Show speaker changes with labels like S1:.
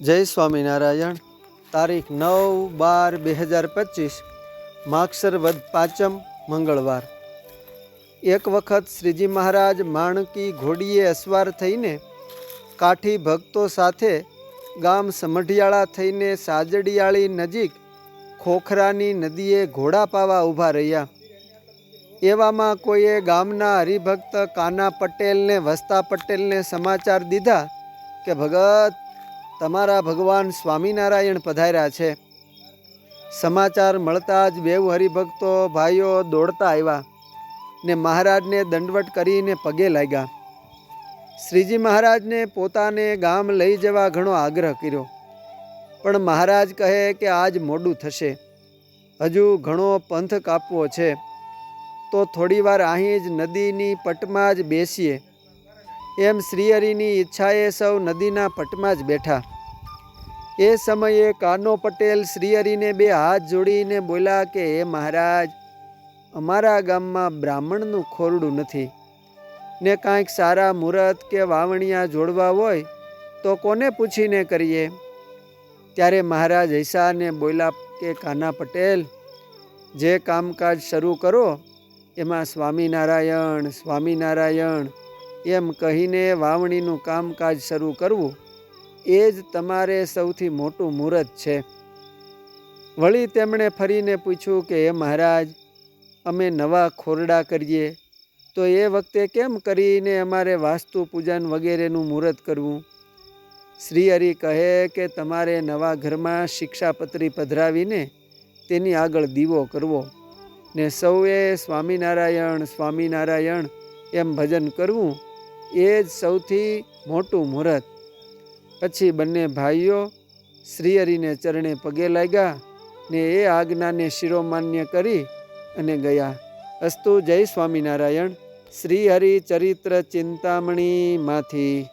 S1: જય સ્વામિનારાયણ. તારીખ નવ બાર બે હજાર પચીસ માક્ષર વધ પાંચમ મંગળવાર. એક વખત શ્રીજી મહારાજ માણકી ઘોડીએ અસવાર થઈને કાઠી ભક્તો સાથે ગામ સમઢિયાળા થઈને સાજડિયાળી નજીક ખોખરાની નદીએ ઘોડા પાવા ઊભા રહ્યા. એવામાં કોઈએ ગામના હરિભક્ત કાના પટેલને, વસ્તા પટેલને સમાચાર દીધા કે, ભગત તમારા ભગવાન સ્વામિનારાયણ પધાર્યા છે. સમાચાર મળતા જ બેઉ હરિભક્તો ભાઈઓ દોડતા આવ્યા ને મહારાજને દંડવટ કરીને પગે લાગ્યા. શ્રીજી મહારાજને પોતાને ગામ લઈ જવા ઘણો આગ્રહ કર્યો. પણ મહારાજ કહે કે આજ મોડું થશે. હજુ ઘણો પંથ કાપવો છે. તો થોડીવાર અહીં જ નદીની પટમાં જ બેસીએ. એમ શ્રીહરિની ઈચ્છાએ સૌ નદીના પટમાં જ બેઠા. એ સમયે કાનો પટેલ શ્રીહરિને બે હાથ જોડીને બોલ્યા કે, હે મહારાજ, અમારા ગામમાં બ્રાહ્મણનું ખોરડું નથી. ને કાંઈક સારા મુહૂર્ત કે વાવણિયા જોડવા હોય, તો કોને પૂછીને કરીએ? ત્યારે મહારાજ હૈસાને બોલ્યા કે, કાના પટેલ, જે કામકાજ શરૂ કરો, એમાં સ્વામિનારાયણ સ્વામિનારાયણ એમ કહીને વાવણીનું કામકાજ શરૂ કરવું એ જ તમારે સૌથી મોટું મુહૂર્ત છે. વળી તેમણે ફરીને પૂછ્યું કે, હે મહારાજ, અમે નવા ખોરડા કરીએ, તો એ વખતે કેમ કરીને અમારે વાસ્તુ પૂજન વગેરેનું મુહૂર્ત કરવું? શ્રી હરિ કહે કે, તમારે નવા ઘરમાં શિક્ષાપત્રી પધરાવીને તેની આગળ દીવો કરવો ને સૌએ સ્વામિનારાયણ સ્વામિનારાયણ એમ ભજન કરવું એ જ સૌથી મોટું મુહૂર્ત. પછી બંને ભાઈઓ શ્રીહરિને ચરણે પગે લાગ્યા ને એ આજ્ઞાને શિરોમાન્ય કરી અને ગયા. અસ્તુ જય સ્વામિનારાયણ. શ્રીહરિ ચરિત્ર ચિંતામણીમાંથી.